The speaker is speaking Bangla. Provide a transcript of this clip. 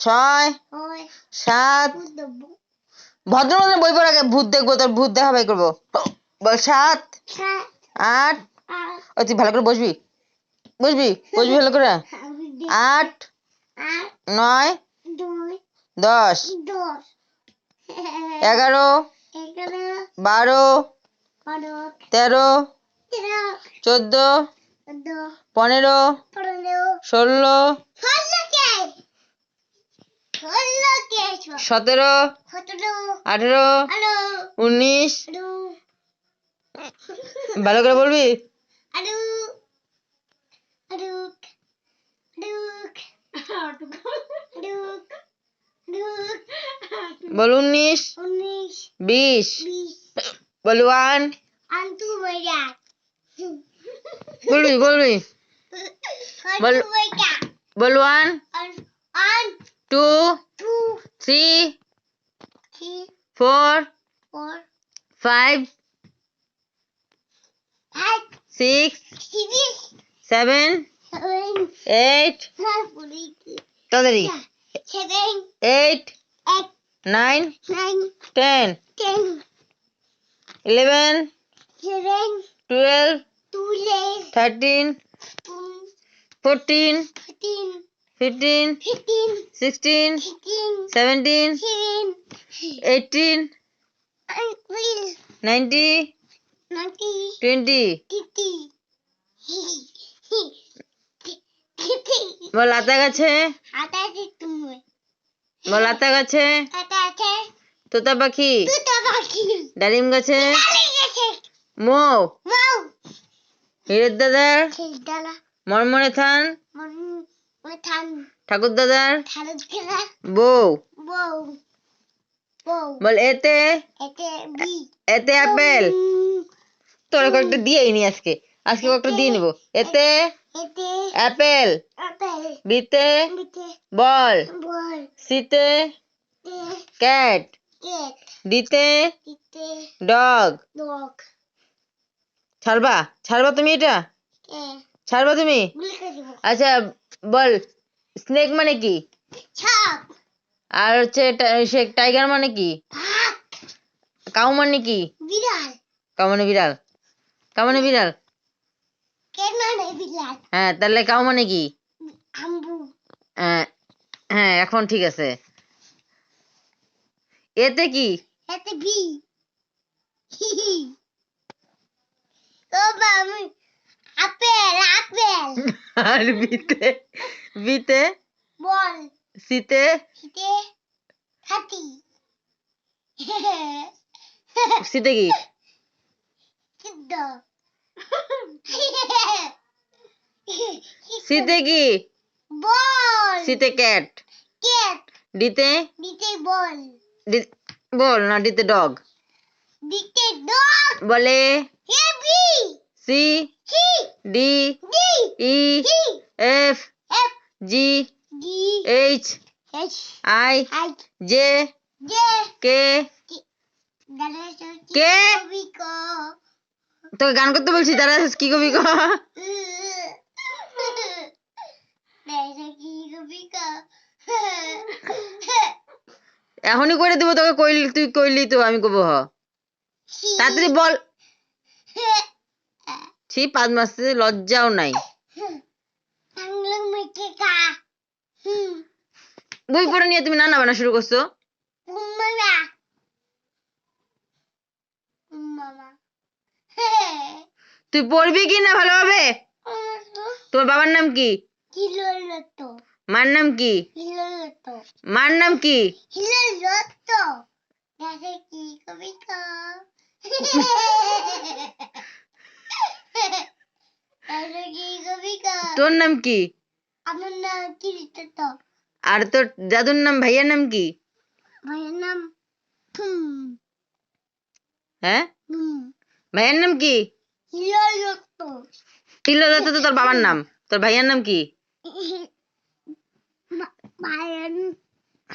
ছয় সাত দেবো ভদ্র মতন বই পড়া আগে ভূত দেখব তোর ভূত দেখা বাই করব। বল সাত আট ওই তুই ভালো করে বসবি। বসবি? বসবি ভালো করে? আট নয় দশ এগারো বারো তেরো চোদ্দ পনেরো ষোলো সতেরো আঠেরো উনিশ। ভালো করে বলবি? বল উনিশ। বিশ। বল ওয়ান। বলবি বলবি। বল। বল one. two, two. Three, three, four, four. Five, five. Six, six, seven, seven. Eight, eight, seven, eight, eight. Nine, nine. Ten, ten, eleven, eleven, twelve, twelve, thirteen, 14, 14 fourteen fifteen fifteen fifteen sixteen sixteen seventeen seven eighteen আনকুল ninety ninety twenty বল আতা গাছে? বল আতা গাছে? তোতা পাখি? ডালিম গাছে? মৌ? হিরের দাদার? মরমরে থান? ঠাকুর দাদার বউ। বল এতে? এতে আপেল? তোর কয়েকটা দিয়েই নি আজকে। আজকে কয়েকটা দিয়ে নিবো। এতে? Apple apple. বিতে? বল। সিতে? ক্যাট। দিতে? ডগ। ছাড়বা। ছাড়বা তুমি এটা? ছাড়বা তুমি? আচ্ছা বল স্নেক মানে কি? ছাপ আর হচ্ছে সে টাইগার মানে কি? কাউ মানে কি? বিড়াল কাউ মানে বিড়াল কাউ মানে বিড়াল মানে বিড়াল হ্যাঁ তাহলে কাউ মানে কি? আম্বু হ্যাঁ হ্যাঁ এখন ঠিক আছে। এতে কি? এতে বি ও বাবু আপেল আপেল আর বিতে বিতে বল সিতে হিতে হাতি সিতে কি সিদ্ধ সিতে কি বল সিতে ক্যাট কেক ডিতে দিতে বল ডি- বল না ডিতে ডগ দিতে ডগ বলে heavy F G D H H. I I. J J. K. তোকে গান করতে বলছি তারা কি কবি ক? এখনই করে দিব তোকে কইলি তুই কইলি তো আমি কব হ। তাড়াতাড়ি বল। ছি পাঁচ মাসে লজ্জাও নাই। বই পড়ে নিয়ে তুমি রান্না বান্না শুরু করছ? তুই পড়বি কি না ভালোভাবে? তোর বাবার নাম কি? মার নাম কি? মার নাম কি? কি তোর নাম কি? আমার নাম কি আর তোর দাদুর নাম ভাইয়ার নাম কি? ভাইয়ের নাম হ্যাঁ? ভাইয়ের নাম কি? হিলো দত্ত তো তোর বাবার নাম। তোর ভাইয়ার নাম কি? ভাইয়ের